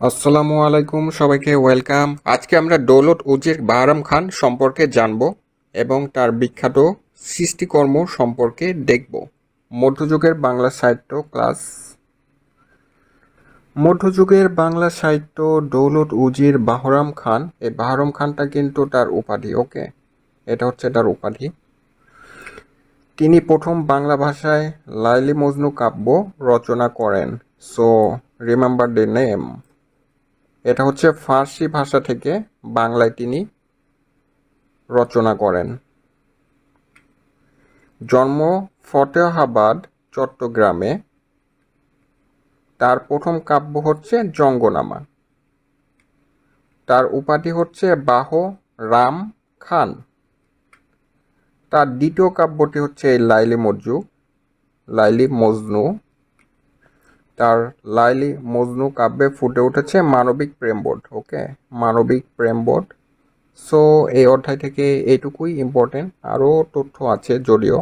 আসসালামু আলাইকুম, সবাইকে ওয়েলকাম। আজকে আমরা দৌলত উজির বাহারাম খান সম্পর্কে জানব এবং তার বিখ্যাত সৃষ্টিকর্ম সম্পর্কে দেখব। মধ্যযুগের বাংলা সাহিত্য ক্লাস। মধ্যযুগের বাংলা সাহিত্য দৌলত উজির বাহরাম খান। এই বাহরাম খানটা কিন্তু তার উপাধি, ওকে? এটা হচ্ছে তার উপাধি। তিনি প্রথম বাংলা ভাষায় লাইলি মজনু কাব্য রচনা করেন। সো রিমেম্বার দ্য নেম এটা হচ্ছে ফার্সি ভাষা থেকে বাংলায় তিনি রচনা করেন। জন্ম ফতেহাবাদ, চট্টগ্রামে। তার প্রথম কাব্য হচ্ছে জঙ্গনামা। তার উপাধি হচ্ছে বাহ রাম খান। তার দ্বিতীয় কাব্যটি হচ্ছে লাইলি মজ্জু, লাইলি মজনু। তার লাইলি মজনু কাব্যে ফুটে উঠেছে মানবিক প্রেমবোধ ওকে মানবিক প্রেমবোধ সো এই অধ্যায় থেকে এইটুকুই ইম্পর্টেন্ট আরও তথ্য আছে যদিও।